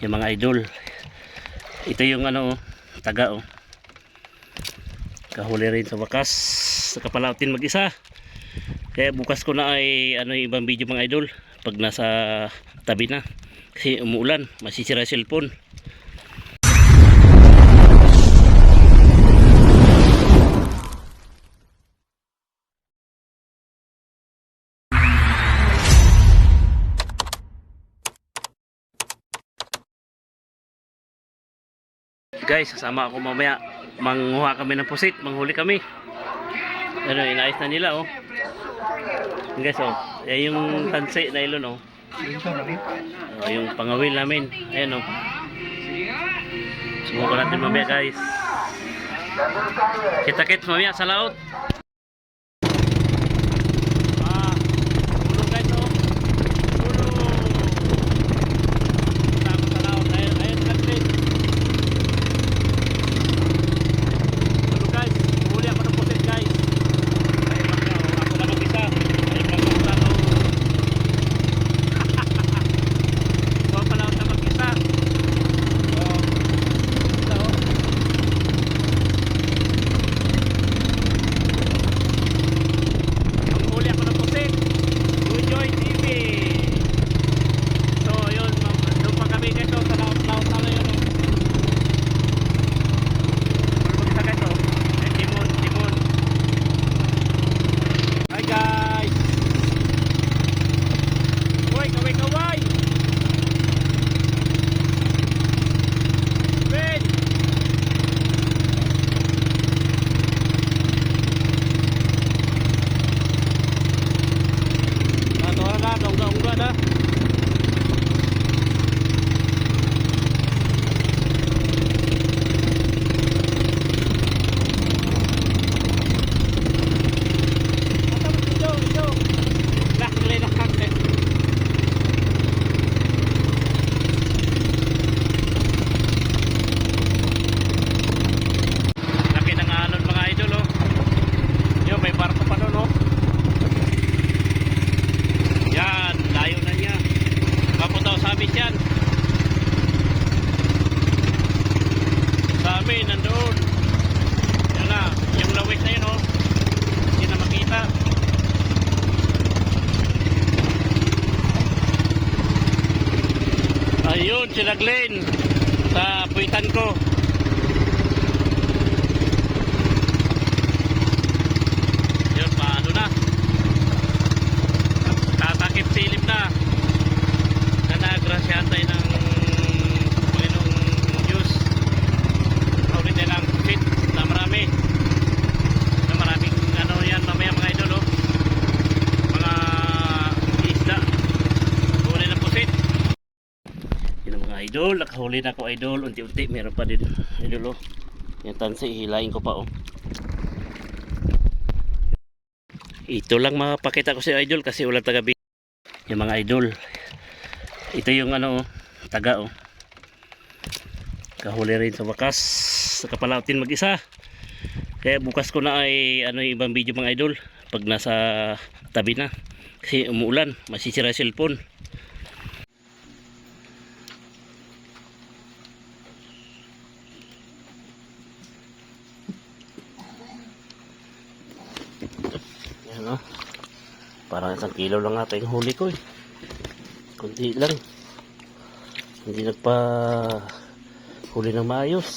yung mga idol. Ito yung ano oh, taga oh. Kahuli rin sa wakas. Nakapalautin mag isa kaya bukas ko na ay ano yung ibang video mga idol. Pag nasa tabi na. Kasi umuulan masisira cellphone guys sasama ako mamaya manguha kami ng pusit manghuli kami ano inayos na nila oh guys oh yan yung tansi na ilon oh Oh, yung pangawil namin. Ayan o. Subukan natin mamaya guys. Kita-kits mamaya sa laot. ơi cậu Vinh cậu ơi Vinh Đó, đó, đó, đồng rộng rồi đó Ayun, sila Glenn. Sa puwitan ko. Yun, paano na? Tatakip silip na. Na nagrasyahan tayo ng Panginoong Diyos. Ulit na lang fit na marami. Na maraming ano yan mamaya mga idol oh. Mga isda. Huli na pusit. Yun ang mga idol. Nakahuli na ako idol. Unti-unti meron pa din idol oh. Yung tansi hilahin ko pa oh. Ito lang mapakita ko sa idol kasi wala taga yung mga idol. Ito yung ano oh, taga oh. Kahuli rin sa wakas. Nakapalautin mag isa. Kaya bukas ko na ay ano yung ibang video mga idol pag nasa tabi na. Kasi umuulan, masisira cellphone. Yan o. Parang isang kilo lang ata yung huli ko eh. Kunti lang. Hindi nagpa huli ng maayos.